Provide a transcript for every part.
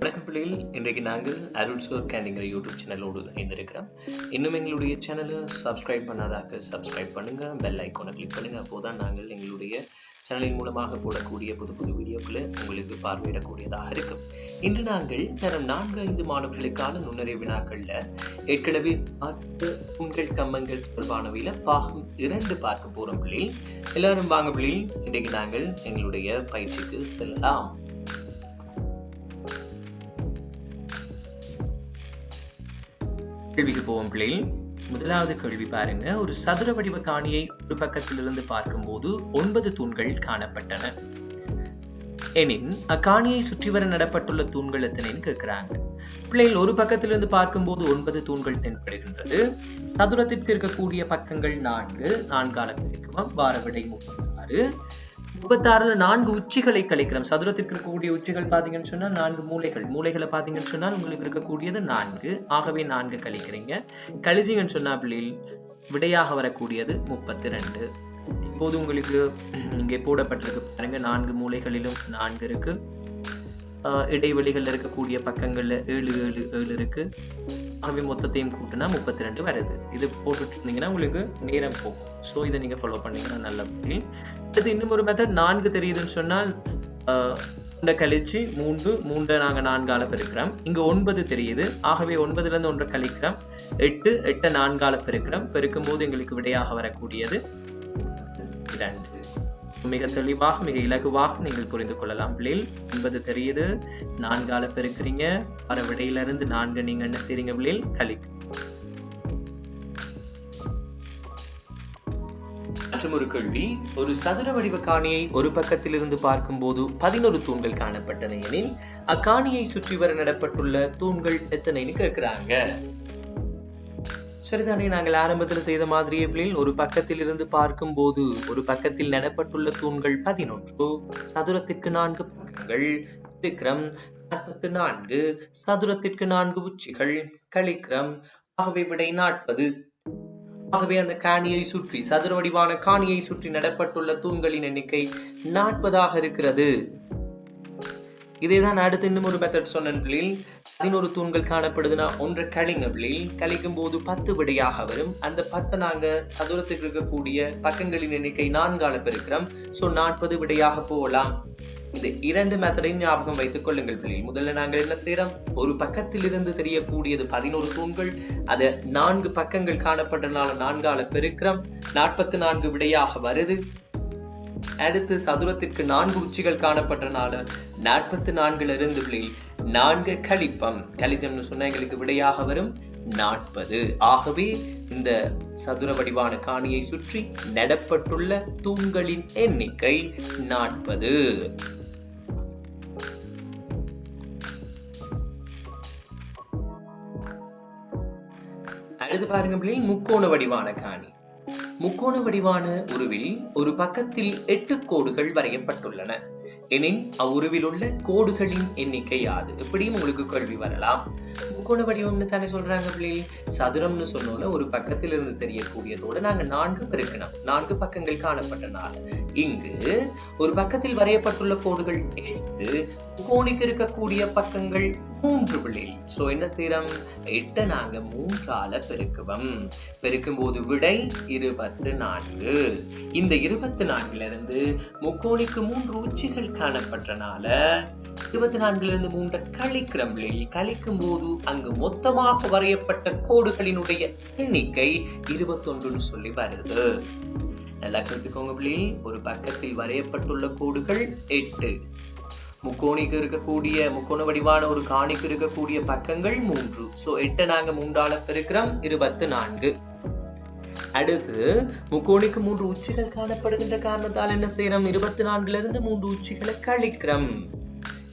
வணக்கம் பிள்ளைகள். இன்றைக்கு நாங்கள் அருள் சோர் கேண்டிங்கிற யூடியூப் சேனலோடு இணைந்திருக்கிறோம். இன்னும் எங்களுடைய சேனலை சப்ஸ்கிரைப் பண்ணாதாக்க சப்ஸ்கிரைப் பண்ணுங்கள் பெல் ஐக்கோனை கிளிக் பண்ணுங்கள் அப்போதான் நாங்கள் எங்களுடைய சேனலின் மூலமாக போடக்கூடிய புது புது வீடியோக்களை உங்களுக்கு பார்வையிடக்கூடியதாக இருக்கும். இன்று நாங்கள் தரம் நான்கு ஐந்து மாணவர்களுக்கான நுண்ணறிவு வினாக்களில் ஏற்கனவே பார்த்து புண்கள் கம்மங்கள் தொடர்பானவையில் பாகம் இரண்டு பார்க்க போகிறோம் பிள்ளைகள். எல்லாரும் வாங்க பிள்ளைகள் இன்றைக்கு நாங்கள் எங்களுடைய பயிற்சிக்கு செல்லலாம். கேள்விக்கு போவோம் பிள்ளைகள். முதலாவது கேள்வி பாருங்க. ஒரு சதுர வடிவ காணியை ஒரு பக்கத்திலிருந்து பார்க்கும்போது ஒன்பது தூண்கள் காணப்பட்டன. எனின் அக்காணியை சுற்றி வர நடப்பட்டுள்ள தூண்கள் எத்தனைன்னு கேட்கிறாங்க பிள்ளைகள் ஒரு பக்கத்திலிருந்து பார்க்கும்போது ஒன்பது தூண்கள் தென்படுகின்றது. சதுரத்திற்கு இருக்கக்கூடிய பக்கங்கள் நான்கு நான்கால பிரிக்குவோம் வார விடை முப்பத்தாறு. முப்பத்தாறுல நான்கு உச்சிகளை கழிக்கிறோம் சதுரத்திற்கு இருக்கக்கூடிய உச்சிகள் பாத்தீங்கன்னு சொன்னா நான்கு மூலைகள். மூலைகளை பாத்தீங்கன்னு சொன்னால் உங்களுக்கு இருக்கக்கூடியது நான்கு. ஆகவே நான்கு கழிக்கிறீங்க. கழிச்சிங்கன்னு சொன்னா பிள்ளைகள் விடையாக வரக்கூடியது முப்பத்தி ரெண்டு இப்போது உங்களுக்கு இங்கே போடப்பட்டிருக்கு பாருங்க. நான்கு மூலைகளிலும் நான்கு இருக்கு. இடைவெளிகளில் இருக்கக்கூடிய பக்கங்களில் ஏழு ஏழு ஏழு இருக்குது ஆகவே மொத்தத்தையும் கூட்டினா முப்பத்தி ரெண்டு வருது. இது போட்டுட்டு இருந்தீங்கன்னா உங்களுக்கு நேரம் போகும். ஸோ இதை நீங்கள் ஃபாலோ பண்ணீங்கன்னா நல்ல பதில் அடுத்து இன்னும் ஒரு மெத்தட் நான்கு தெரியுதுன்னு சொன்னால் இந்த கழிச்சு மூன்று மூன்றை நாங்கள் நான்கால பெருக்கிறோம். இங்கே ஒன்பது தெரியுது. ஆகவே ஒன்பதுலேருந்து ஒன்றை கழிக்கிறோம். எட்டு எட்டை நான்கால பெருக்கிறோம். பெருக்கும் போது எங்களுக்கு விடையாக வரக்கூடியது இரண்டு. மிக தெளிவாக மிக இலகுவாக நீங்கள் புரிந்து கொள்ளலாம். பிள்ளைகள் என்பது தெரியுது. நான்கால பெருக்கிறீங்க. வர விடையிலிருந்து நான்கு நீங்க என்ன செய்றீங்க பிள்ளைகள் கழிக்கு மற்றும் ஒரு கேள்வி. ஒரு சதுர வடிவ காணியை ஒரு பக்கத்திலிருந்து பார்க்கும்போது பதினொரு தூண்கள் காணப்பட்டன எனில் அக்காணியை சுற்றி வர நடப்பட்டுள்ள தூண்கள் எத்தனைன்னு கேட்கிறாங்க. சரிதானே நாங்கள் ஆரம்பத்தில் செய்த மாதிரியே பிள்ளைகள் ஒரு பக்கத்தில் இருந்து பார்க்கும்போது ஒரு பக்கத்தில் நடப்பட்டுள்ள தூண்கள் பதினொன்று சதுரத்திற்கு நான்கு பக்கங்கள் விக்ரம் நாற்பத்து நான்கு சதுரத்திற்கு நான்கு உச்சிகள் கலிக்ரம் ஆகவே விடை நாற்பது. ஆகவே அந்த காணியை சுற்றி சதுர வடிவான காணியை சுற்றி நடப்பட்டுள்ள தூண்களின் எண்ணிக்கை நாற்பதாக இருக்கிறது. இதேதான் அடுத்து இன்னும் ஒரு மெத்தட் சொன்னேன் பிள்ளையில் பதினோரு தூண்கள் காணப்படுதுன்னா ஒன்று கழிங்க பிள்ளையில் கழிக்கும் போது பத்து விடையாக வரும். அந்த பத்தை நாங்க சதுரத்துக்கு இருக்கக்கூடிய பக்கங்களின் எண்ணிக்கை நான்கால பெருக்கிறோம். ஸோ நாற்பது விடையாக போகலாம். இந்த இரண்டு மெத்தடையும் ஞாபகம் வைத்துக் கொள்ளுங்கள் பிள்ளைகள் முதல்ல நாங்கள் என்ன செய்யறோம் ஒரு பக்கத்தில் இருந்து தெரியக்கூடியது பதினோரு தூண்கள். அதை நான்கு பக்கங்கள் காணப்பட்டனால நான்கால பெருக்கிறோம். நாற்பத்தி நான்கு விடையாக வருது. அடுத்து சதுரத்திற்கு நான்கு உச்சிகள் காணப்பட்டனால நாற்பத்தி நான்குல இருந்து நான்கு கழிப்பம் கழிச்சம்னு சொன்னா எங்களுக்கு விடையாக வரும் நாற்பது. ஆகவே இந்த சதுர வடிவான காணியை சுற்றி நடப்பட்டுள்ள தூண்களின் எண்ணிக்கை நாற்பது. அடுத்து பாருங்க பிள்ளைகள் முக்கோண வடிவான காணி. முக்கோண வடிவான உருவில் ஒரு பக்கத்தில் எட்டு கோடுகள் வரையப்பட்டுள்ளன. எனின் அவ்வுருவில் உள்ள கோடுகளின் எண்ணிக்கை யாது? இப்படியும் உங்களுக்கு கேள்வி வரலாம். முக்கோண வடிவம்னு தானே சொல்றாங்க பிள்ளைகள் சதுரம்னு சொன்னோம்ல ஒரு பக்கத்தில் இருந்து தெரியக்கூடியதோட நாங்க நான்கு பெருக்கணும். நான்கு பக்கங்கள் காணப்பட்டனால். இங்கு ஒரு பக்கத்தில் வரையப்பட்டுள்ள கோடுகள் எட்டு முக்கோணிக்கு இருக்கக்கூடிய பக்கங்கள் மூன்று பிள்ளைகள். சோ என்ன செய்கிறோம் எட்டை நாங்க மூன்றால பெருக்குவோம். பெருக்கும் போது விடை இருபத்து நான்கு. இந்த இருபத்தி நான்கிலிருந்து முக்கோணிக்கு மூன்று உச்சிகள் காணப்பட்டனால இருபத்தி நான்கிலிருந்து மூன்று மூன்றை கழிக்கிறோம் பிள்ளைகள். கழிக்கும் போது அங்கு மொத்தமாக வரையப்பட்ட கோடுகளினுடைய எண்ணிக்கை இருபத்தொன்றுன்னு சொல்லி வருது. நல்லா கற்றுக்கோங்க பிள்ளைகள். ஒரு பக்கத்தில் வரையப்பட்டுள்ள கோடுகள் எட்டு. முக்கோணிக்கு இருக்கக்கூடிய முக்கோண வடிவான ஒரு காணிக்கு இருக்கக்கூடிய பக்கங்கள் மூன்று. சோ எட்டை நாங்க மூன்றால பெருக்கிறோம் இருபத்து நான்கு. அடுத்து முக்கோணிக்கு மூன்று உச்சிகள் காணப்படுகின்ற காரணத்தால் என்ன செய்யறோம் இருபத்தி நான்குல இருந்து மூன்று உச்சிகளை கழிக்கிறோம்.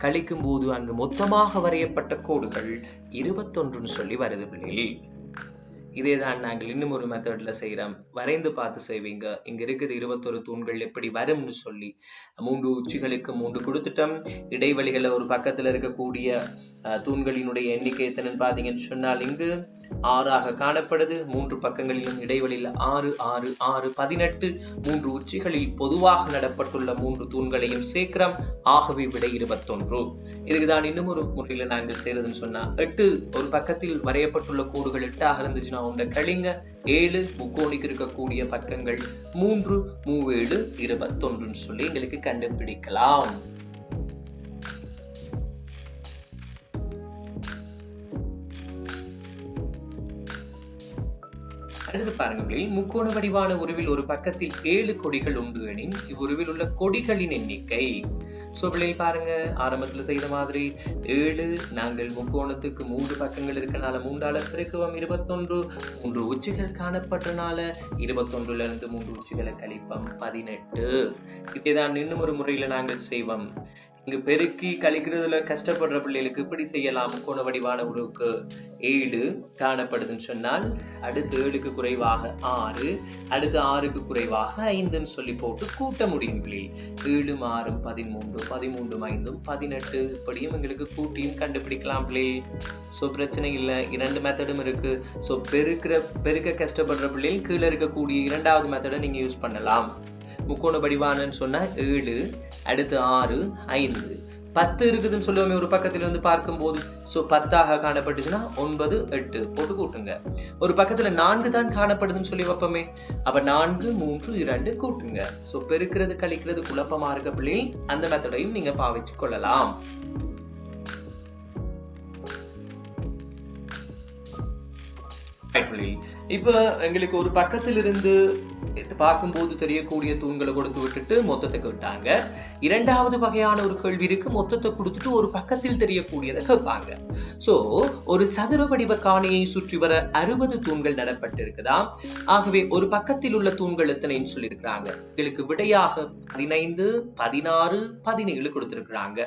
கழிக்கும் போது அங்கு மொத்தமாக வரையப்பட்ட கோடுகள் இருபத்தொன்றுன்னு சொல்லி வருது பிள்ளை இதே தான் நாங்கள் இன்னும் ஒரு மெத்தடில் செய்கிறோம் வரைந்து பார்த்து செய்வீங்க. இங்கே இருக்குது இருபத்தொரு தூண்கள் எப்படி வரும்னு சொல்லி. மூன்று உச்சிகளுக்கு மூன்று கொடுத்துட்டோம். இடைவெளிகளில் ஒரு பக்கத்தில் இருக்கக்கூடிய தூண்களினுடைய எண்ணிக்கை எத்தனைன்னு பார்த்தீங்கன்னு சொன்னால் இங்கு ஆறாக காணப்படுது. மூன்று பக்கங்களிலும் இடைவெளியில் ஆறு ஆறு ஆறு பதினெட்டு மூன்று உச்சிகளில் பொதுவாக நடப்பட்டுள்ள மூன்று தூண்களையும் சேர்க்கிறோம். ஆகவே விடை இருபத்தொன்று. இதுக்கு தான் இன்னும் ஒரு முறையில் நாங்கள் செய்யறதுன்னு சொன்னா எட்டு ஒரு பக்கத்தில் வரையப்பட்டுள்ள கோடுகள் எட்டாக இருந்துச்சுன்னா உண்ட கழிங்க ஏழு முக்கோணிக்கு இருக்கக்கூடிய பக்கங்கள் மூன்று மூவேழு இருபத்தொன்றுன்னு சொல்லி எங்களுக்கு கண்டுபிடிக்கலாம். அடுத்து பாருங்க பிள்ளைகள், முக்கோண வடிவான உருவில் ஒரு பக்கத்தில் ஏழு கொடிகள் உண்டு எனின் இவ்வுருவில் உள்ள கொடிகளின் எண்ணிக்கை. ஸோ பிள்ளைகள் பாருங்க ஆரம்பத்துல செய்த மாதிரி ஏழு நாங்கள் முக்கோணத்துக்கு மூன்று பக்கங்கள் இருக்கனால மூன்றால பெருக்குவோம் இருபத்தொன்று மூன்று உச்சிகள் காணப்பட்டனால இருபத்தொன்றுல இருந்து மூன்று உச்சிகளை கழிப்போம் பதினெட்டு. இப்படிதான் இன்னும் ஒரு முறையில நாங்கள் செய்வோம். இங்கு பெருக்கி கழிக்கிறதுல கஷ்டப்படுற பிள்ளைகளுக்கு இப்படி செய்யலாம் கோண வடிவான உருவுக்கு ஏழு காணப்படுதுன்னு சொன்னால் அடுத்து ஏழுக்கு குறைவாக ஆறு அடுத்து ஆறுக்கு குறைவாக ஐந்துன்னு சொல்லி போட்டு கூட்ட முடியும் பிள்ளைகள். ஏழும் ஆறும் பதிமூன்று பதிமூன்றும் ஐந்தும் பதினெட்டு இப்படியும் எங்களுக்கு கூட்டியும் கண்டுபிடிக்கலாம் பிள்ளைகள். ஸோ பிரச்சனை இல்லை. இரண்டு மெத்தடும் இருக்கு. ஸோ பெருக்கிற பெருக்க கஷ்டப்படுற பிள்ளைகள் கீழே இருக்கக்கூடிய இரண்டாவது மெத்தடை நீங்கள் யூஸ் பண்ணலாம். முக்கோண வடிவானன்னு சொன்னால் ஏழு அடுத்து ஆறு ஐந்து. பத்து இருக்குதுன்னு சொல்லுவோமே ஒரு பக்கத்தில் வந்து பார்க்கும்போது. ஸோ பத்தாக காணப்பட்டுச்சுன்னா ஒன்பது எட்டு. போட்டு கூட்டுங்க. ஒரு பக்கத்தில் நான்கு தான் காணப்படுதுன்னு சொல்லி வைப்போமே. அப்போ நான்கு மூன்று இரண்டு கூட்டுங்க. ஸோ பெருக்கிறது கழிக்கிறது குழப்பமாக இருக்க பிள்ளை அந்த மெத்தடையும் நீங்கள் பாவிச்சு கொள்ளலாம். இப்போ எங்களுக்கு ஒரு பக்கத்திலிருந்து பார்க்கும்போது தெரியக்கூடிய தூண்களை கொடுத்து விட்டுட்டு மொத்தத்தை கேட்டாங்க. இரண்டாவது வகையான ஒரு கேள்வி இருக்கு. மொத்தத்தை கொடுத்துட்டு ஒரு பக்கத்தில் தெரியக்கூடியதை கேட்பாங்க. ஸோ ஒரு சதுர வடிவ காணியை சுற்றி வர அறுபது தூண்கள் நடப்பட்டிருக்குதா? ஆகவே ஒரு பக்கத்தில் உள்ள தூண்கள் எத்தனைன்னு சொல்லியிருக்கிறாங்க. எங்களுக்கு விடையாக பதினைந்து பதினாறு பதினேழு கொடுத்திருக்கிறாங்க.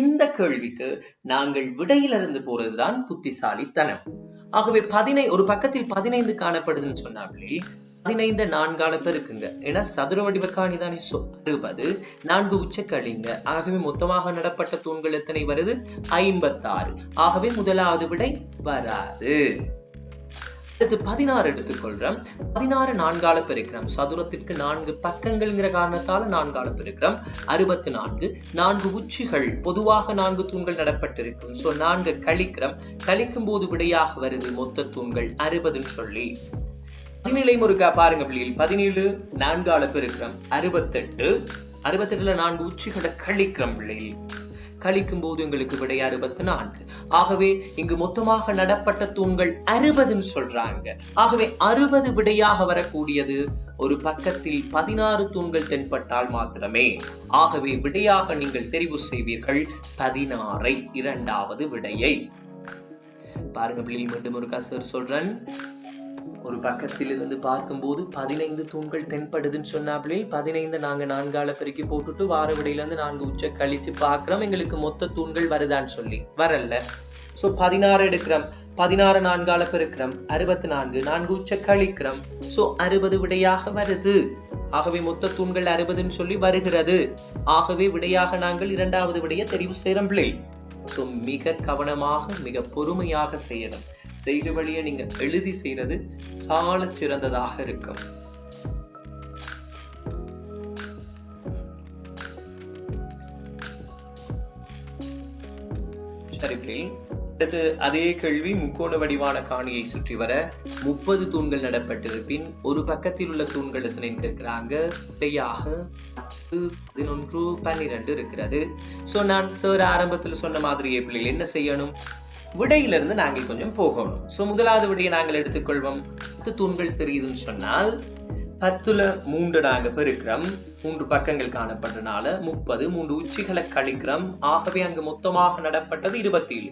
இந்த கேள்விக்கு நாங்கள் விடையிலிருந்து போறதுதான் புத்திசாலித்தனம். ஆகவே பதினை ஒரு பக்கத்தில் பதினைந்து காணப்படுதுன்னு சொன்னாங்களே பதினைந்து நான்கால பெருக்குங்க. ஏன்னா சதுர வடிவ காணி தானே சொ அறுபது நான்கு உச்சக்களிங்க ஆகவே மொத்தமாக நடப்பட்ட தூண்கள் எத்தனை வருது? ஐம்பத்தாறு. ஆகவே முதலாவது விடை வராது. அடுத்து பதினாறு எடுத்துக்கொள்றோம். பதினாறு நான்கால பெருக்கிறோம் சதுரத்திற்கு நான்கு பக்கங்கள்ங்கிற காரணத்தால் நான்கால பெருக்கிறோம் அறுபத்தி நான்கு நான்கு உச்சிகள். பொதுவாக நான்கு தூண்கள் நடப்பட்டிருக்கும். ஸோ நான்கு கழிக்கிறோம் கழிக்கும் போது விடையாக வருது மொத்த தூண்கள் அறுபதுன்னு சொல்லி. பதினேழை முருகா பாருங்க பிள்ளைகள். பதினேழு நான்கால பெருக்கம் அறுபத்தெட்டு. அறுபத்தெட்டுல நான்கு உச்சிகளை கழிக்கிறோம் பிள்ளைகள். கழிக்கும் போது எங்களுக்கு விடை அறுபத்தி நான்கு ஆகவே இங்கு மொத்தமாக நடப்பட்ட தூண்கள் அறுபதுன்னு சொல்றாங்க. ஆகவே அறுபது விடையாக வரக்கூடியது ஒரு பக்கத்தில் பதினாறு தூண்கள் தென்பட்டால் மாத்திரமே. ஆகவே விடையாக நீங்கள் தெரிவு செய்வீர்கள் பதினாறை இரண்டாவது விடையை. பாருங்க பிள்ளைகள் மீண்டும் ஒரு சார் சொல்றேன். ஒரு பக்கத்தில் இருந்து பார்க்கும்போது பதினைந்து தூண்கள் தென்படுதுன்னு சொன்னாப்லே பதினைந்து நாங்க நான்கால பெருக்கி போட்டுட்டு வார விடையில இருந்து நான்கு உச்ச கழிச்சு பார்க்குறோம் எங்களுக்கு மொத்த தூண்கள் வருதான்னு சொல்லி. வரல. சோ பதினாறு எடுக்கிறோம். பதினாறு நான்கால பெருக்கிறோம். அறுபத்தி நான்கு நான்கு உச்ச கழிக்கிறோம். சோ அறுபது விடையாக வருது. ஆகவே மொத்த தூண்கள் அறுபதுன்னு சொல்லி வருகிறது. ஆகவே விடையாக நாங்கள் இரண்டாவது விடையை தெரிவு செய்யறோம் பிள்ளை ஸோ மிக கவனமாக மிக பொறுமையாக செய்யணும். செய்த வழியை நீங்க எழுதி செய்யறது சால சிறந்ததாக இருக்கும். அடுத்து அதே கேள்வி முக்கோண வடிவான காணியை சுற்றி வர முப்பது தூண்கள் நடப்பட்டிருப்பின் ஒரு பக்கத்தில் உள்ள தூண்கள் எத்தனை கேட்கிறாங்க? குட்டையாக பத்து பதினொன்று பன்னிரண்டு இருக்கிறது. ஸோ நான் சார் ஆரம்பத்தில் சொன்ன மாதிரியே பிள்ளைகள் என்ன செய்யணும்? விடையிலிருந்து நாங்கள் கொஞ்சம் போகணும். ஸோ முதலாவது விடையை நாங்கள் எடுத்துக்கொள்வோம். பத்து தூண்கள் தெரியுதுன்னு சொன்னால் பத்துல மூன்று நாங்கள் பெருக்கிறோம் மூன்று பக்கங்கள் காணப்படுறனால முப்பது மூன்று உச்சிகளை கழிக்கிறோம் ஆகவே அங்கு மொத்தமாக நடப்பட்டது இருபத்தி ஏழு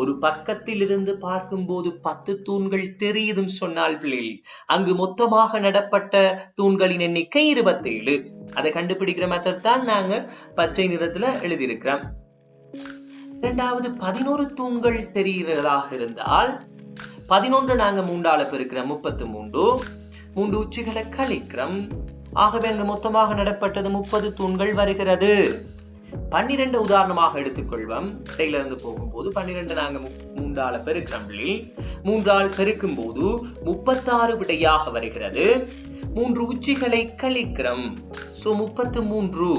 ஒரு பக்கத்தில் இருந்து பார்க்கும்போது பத்து தூண்கள் தெரியுதுன்னு சொன்னால் பிள்ளைகள் அங்கு மொத்தமாக நடப்பட்ட தூண்களின் எண்ணிக்கை இருபத்தேழு. அதை கண்டுபிடிக்கிற மெத்தட் தான் நாங்கள் பச்சை நிறத்தில் எழுதியிருக்கிறோம். ரெண்டாவது பதினோரு தூண்கள் தெரிகிறதாக இருந்தால் பதினொன்று நாங்கள் மூண்டால பெருக்கிறோம் முப்பத்து மூன்று மூன்று உச்சிகளை கழிக்கிறோம். ஆகவே அங்கு மொத்தமாக நடப்பட்டது முப்பது தூண்கள் வருகிறது. பன்னிரெண்டு உதாரணமாக எடுத்துக்கொள்வோம். இடையில இருந்து போகும்போது பன்னிரெண்டு நாங்கள் மு- மூன்றால மூன்றால் பெருக்கும் போது முப்பத்தாறு விடையாக வருகிறது. மூன்று உச்சிகளை கழிக்கிறோம். ஸோ முப்பத்து மூன்று.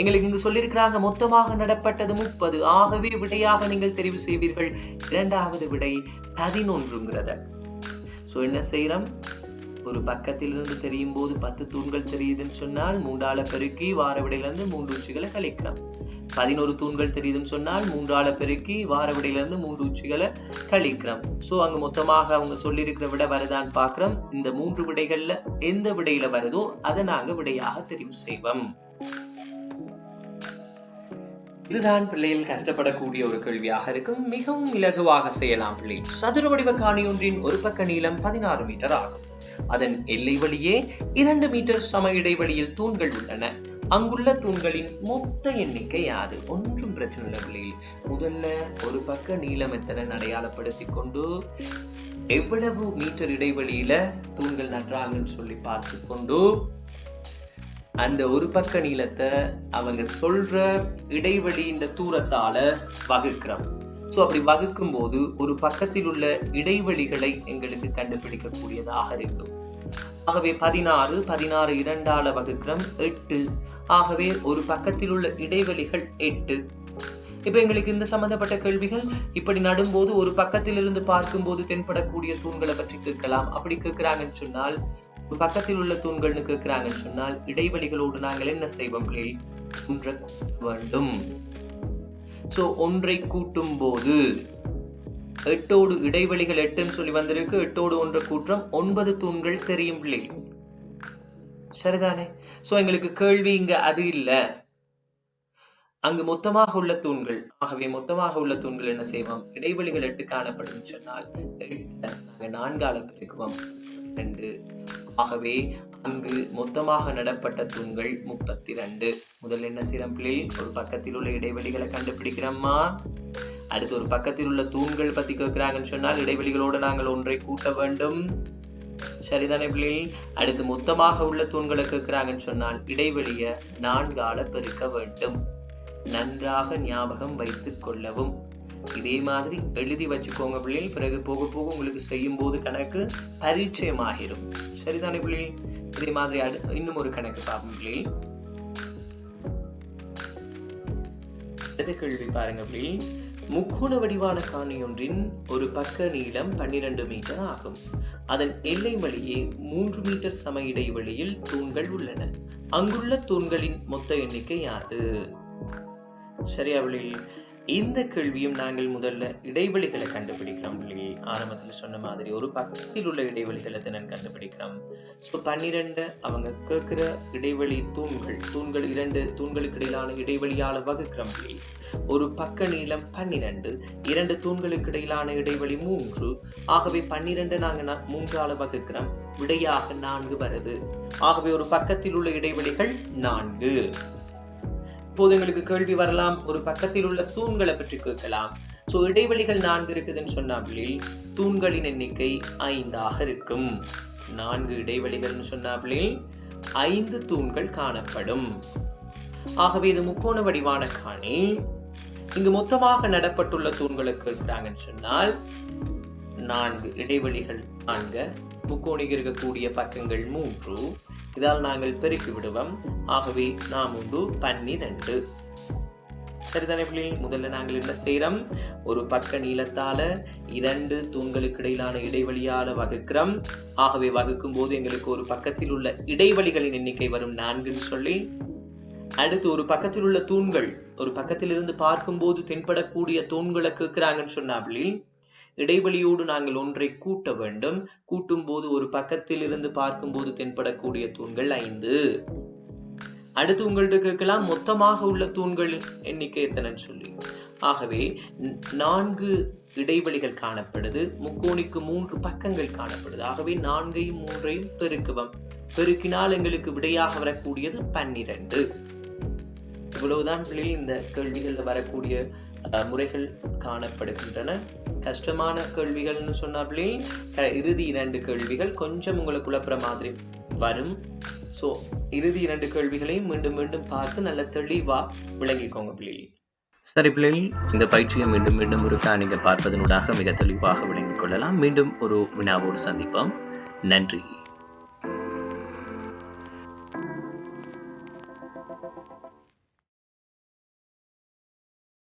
எங்களுக்கு இங்கு சொல்லியிருக்கிறாங்க மொத்தமாக நடப்பட்டது முப்பது. ஆகவே விடையாக நீங்கள் தெரிவு செய்வீர்கள். இரண்டாவது விடை பதினொன்றுங்கிறத. சோ என்ன செய்யறோம் ஒரு பக்கத்திலிருந்து தெரியும் போது பத்து தூண்கள் தெரியுதுன்னு சொன்னால் மூன்றால பெருக்கி வார விடையிலிருந்து மூன்று உச்சிகளை கழிக்கிறோம். பதினோரு தூண்கள் தெரியுதுன்னு சொன்னால் மூன்றால பெருக்கி வார விடையிலிருந்து மூன்று உச்சிகளை கழிக்கிறோம். சோ அங்க மொத்தமாக அவங்க சொல்லியிருக்கிற விட வருதான்னு பார்க்குறோம். இந்த மூன்று விடைகள்ல எந்த விடையில வருதோ அதை நாங்க விடையாக தெரிவு செய்வோம். இதுதான் பிள்ளைகள் கஷ்டப்படக்கூடிய ஒரு கேள்வியாக இருக்கும். மிகவும் இலகுவாக செய்யலாம் பிள்ளை. சதுர வடிவ காணி ஒன்றின் ஒரு பக்க நீளம் பதினாறு மீட்டர் ஆகும். அதன் எல்லை வழியே இரண்டு மீட்டர் சம இடைவெளியில் தூண்கள் உள்ளன. அங்குள்ள தூண்களின் மொத்த எண்ணிக்கை யாது. ஒன்றும் பிரச்சனை இல்லை பிள்ளையில் முதல்ல ஒரு பக்க நீளம் எத்தனை அடையாளப்படுத்தி கொண்டு எவ்வளவு மீட்டர் இடைவெளியில தூண்கள் நன்றாங்கன்னு சொல்லி பார்த்து கொண்டு அந்த ஒரு பக்க நீளத்தை அவங்க சொல்ற இடைவெளின்ற தூரத்தால் தூரத்தால வகுக்கிறோம். ஸோ அப்படி வகுக்கும் போது ஒரு பக்கத்தில் உள்ள இடைவெளிகளை எங்களுக்கு கண்டுபிடிக்கக்கூடியதாக இருக்கும். ஆகவே பதினாறு பதினாறு இரண்டால வகுக்கிறோம் எட்டு. ஆகவே ஒரு பக்கத்தில் உள்ள இடைவெளிகள் எட்டு. இப்ப எங்களுக்கு இந்த சம்பந்தப்பட்ட கேள்விகள் இப்படி நடும்போது ஒரு பக்கத்திலிருந்து பார்க்கும்போது தென்படக்கூடிய தூண்களை பற்றி கேட்கலாம். அப்படி கேட்குறாங்கன்னு சொன்னால் பக்கத்தில் உள்ள தூண்கள்னு கேட்கிறாங்கன்னு சொன்னால் இடைவெளிகளோடு நாங்கள் என்ன செய்வோம் பிள்ளை? ஒன்றை வேண்டும். ஸோ ஒன்றை கூட்டும் போது எட்டோடு இடைவெளிகள் எட்டுன்னு சொல்லி வந்திருக்கு. எட்டோடு ஒன்றை கூற்றம் ஒன்பது தூண்கள் தெரியும் பிள்ளை. சரிதானே? ஸோ எங்களுக்கு கேள்வி இங்க அது இல்லை. அங்கு மொத்தமாக உள்ள தூண்கள் ஆகவே மொத்தமாக உள்ள தூண்கள் என்ன செய்வோம்? இடைவெளிகள் எட்டு காணப்படும் சொன்னால் எட்டை நான்கால பெருக்குவோம் ரெண்டு ஆகவே அங்கு மொத்தமாக நடப்பட்ட தூண்கள் முப்பத்தி ரெண்டு முதல்ல என்ன செய்யறோம் பிள்ளை ஒரு பக்கத்தில் உள்ள இடைவெளிகளை கண்டுபிடிக்கிறோமா அடுத்து ஒரு பக்கத்தில் உள்ள தூண்கள் பத்தி கேட்கிறாங்கன்னு சொன்னால் இடைவெளிகளோடு நாங்கள் ஒன்றை கூட்ட வேண்டும். சரிதானே பிள்ளை அடுத்து மொத்தமாக உள்ள தூண்களை கேட்கிறாங்கன்னு சொன்னால் இடைவெளியை நான்கால பெருக்க வேண்டும். நன்றாக ஞாபகம் வைத்துக் கொள்ளவும். இதே மாதிரி எழுதி வச்சுக்கோங்க பிள்ளைகள். பிறகு போக போக உங்களுக்கு செய்யும் போது கணக்கு பரிச்சயமாகிரும். சரிதானே பிள்ளைகள் இதே மாதிரி அடு- இன்னும் ஒரு கணக்கு பார்ப்போம் பிள்ளைகள் அடுத்த கேள்வி பாருங்க பிள்ளைகள் முக்கோண வடிவான காணி ஒன்றின் ஒரு பக்க நீளம் பன்னிரண்டு மீட்டர் ஆகும். அதன் எல்லை வழியே மூன்று மீட்டர் சம இடைவெளியில் தூண்கள் உள்ளன. அங்குள்ள தூண்களின் மொத்த எண்ணிக்கை யாது? சரியா பிள்ளைகள் இந்த கேள்வியும் நாங்கள் முதல்ல இடைவெளிகளை கண்டுபிடிக்கிறோம். பிள்ளைகள் ஆரம்பத்தில் சொன்ன மாதிரி ஒரு பக்கத்தில் உள்ள இடைவெளிகளை தினம் கண்டுபிடிக்கிறோம். இப்போ பன்னிரெண்டு அவங்க கேட்குற இடைவெளி தூண்கள் தூண்கள் இரண்டு தூண்களுக்கு இடையிலான இடைவெளியால் வகுக்கிறோம் பிள்ளைகள். ஒரு பக்க நீளம் பன்னிரெண்டு இரண்டு தூண்களுக்கு இடையிலான இடைவெளி மூன்று. ஆகவே பன்னிரெண்டு நாங்கள் நான் மூன்றால வகுக்கிறோம். விடையாக நான்கு வருது. ஆகவே ஒரு பக்கத்தில் உள்ள இடைவெளிகள் நான்கு. இப்போது எங்களுக்கு கேள்வி வரலாம். ஒரு பக்கத்தில் உள்ள தூண்களை பற்றி கேட்கலாம். ஸோ இடைவெளிகள் நான்கு இருக்குதுன்னு சொன்னாப்பிளில் தூண்களின் எண்ணிக்கை ஐந்தாக இருக்கும். நான்கு இடைவெளிகள்னு சொன்னாப்பிளில் ஐந்து தூண்கள் காணப்படும். ஆகவே இது முக்கோண வடிவான காணி. இங்கு மொத்தமாக நடப்பட்டுள்ள தூண்களை இருக்கிறாங்கன்னு சொன்னால் நான்கு இடைவெளிகள் நான்கு முக்கோணிக்கு இருக்கக்கூடிய பக்கங்கள் மூன்று இதால் நாங்கள் பெருக்கி விடுவோம். ஆகவே நாம் உண்டு பன்னிரண்டு சரிதானே பிள்ளைகள்? முதல்ல நாங்கள் என்ன செய்கிறோம்? ஒரு பக்க நீளத்தால் இரண்டு தூண்களுக்கு இடையிலான இடைவெளியால் வகுக்கிறோம். ஆகவே வகுக்கும் போது எங்களுக்கு ஒரு பக்கத்தில் உள்ள இடைவெளிகளின் எண்ணிக்கை வரும் நான்குன்னு சொல்லி அடுத்து ஒரு பக்கத்தில் உள்ள தூண்கள் ஒரு பக்கத்தில் இருந்து பார்க்கும்போது தென்படக்கூடிய தூண்களை கேட்குறாங்கன்னு சொன்னாப்பிள்ளையில் இடைவெளியோடு நாங்கள் ஒன்றை கூட்ட வேண்டும். கூட்டும் போது ஒரு பக்கத்தில் இருந்து பார்க்கும்போது தென்படக்கூடிய தூண்கள் ஐந்து. அடுத்து உங்கள்கிட்ட கேட்கலாம் மொத்தமாக உள்ள தூண்கள் எண்ணிக்கை எத்தனைன்னு சொல்லி. ஆகவே நான்கு இடைவெளிகள் காணப்படுது முக்கோணிக்கு மூன்று பக்கங்கள் காணப்படுது. ஆகவே நான்கையும் மூன்றையும் பெருக்குவோம். பெருக்கினால் எங்களுக்கு விடையாக வரக்கூடியது பன்னிரண்டு. இவ்வளவுதான் பிள்ளைகள் இந்த கேள்விகளில் வரக்கூடிய முறைகள் காணப்படுகின்றன. கஷ்டமான கேள்விகள்னு சொன்னாப்லே இறுதி இரண்டு கேள்விகள் கொஞ்சம் உங்களை குழப்புற மாதிரி வரும். ஸோ இறுதி இரண்டு கேள்விகளையும் மீண்டும் மீண்டும் பார்த்து நல்ல தெளிவாக விளங்கிக்கோங்க பிள்ளைகள். சரி பிள்ளைகள் இந்த பயிற்சியை மீண்டும் மீண்டும் இருக்கா நீங்கள் பார்ப்பதனூடாக மிக தெளிவாக விளங்கிக் கொள்ளலாம். மீண்டும் ஒரு வினாவோடு சந்திப்போம். நன்றி.